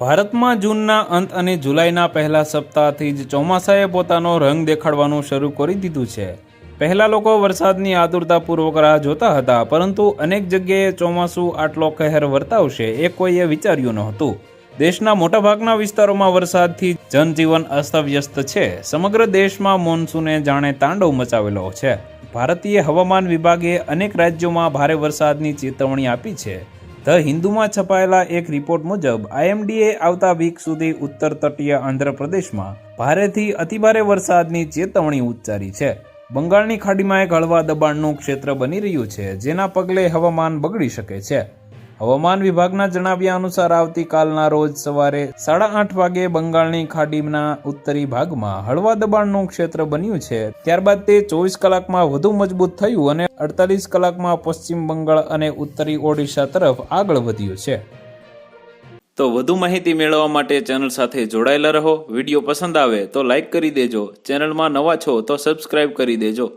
ભારતમાં જૂનના અંત અને જુલાઈના પહેલા સપ્તાહથી જ ચોમાસાએ પોતાનો રંગ દેખાડવાનું શરૂ કરી દીધું છે. પહેલા લોકો વરસાદની આતુરતાપૂર્વક રાહ જોતા હતા, પરંતુ અનેક જગ્યાએ ચોમાસું આટલો કહેર વર્તાવશે એ કોઈએ વિચાર્યું નહોતું. દેશના મોટાભાગના વિસ્તારોમાં વરસાદથી જનજીવન અસ્તવ્યસ્ત છે. સમગ્ર દેશમાં મોન્સૂને જાણે તાંડવ મચાવેલો છે. ભારતીય હવામાન વિભાગે અનેક રાજ્યોમાં ભારે વરસાદની ચેતવણી આપી છે. ધ હિન્દુમાં છપાયેલા એક રિપોર્ટ મુજબ, આઈએમડીએ આવતા વીક સુધી ઉત્તર તટીય આંધ્રપ્રદેશમાં ભારેથી અતિભારે વરસાદની ચેતવણી ઉચ્ચારી છે. બંગાળની ખાડીમાં એક હળવા દબાણનું ક્ષેત્ર બની રહ્યું છે, જેના પગલે હવામાન બગડી શકે છે. હવામાન વિભાગના જણાવ્યા અનુસાર આવતીકાલના રોજ સવારે સાડા આઠ વાગે બંગાળની ખાડીના ઉત્તરી ભાગમાં હળવા દબાણનું ક્ષેત્ર બન્યું છે. ત્યારબાદ તે ચોવીસ કલાકમાં વધુ મજબૂત થયું અને અડતાલીસ કલાકમાં પશ્ચિમ બંગાળ અને ઉત્તરી ઓડિશા તરફ આગળ વધ્યું છે. તો વધુ માહિતી મેળવવા માટે ચેનલ સાથે જોડાયેલા રહો. વીડિયો પસંદ આવે તો લાઈક કરી દેજો. ચેનલમાં નવા છો તો સબસ્ક્રાઇબ કરી દેજો.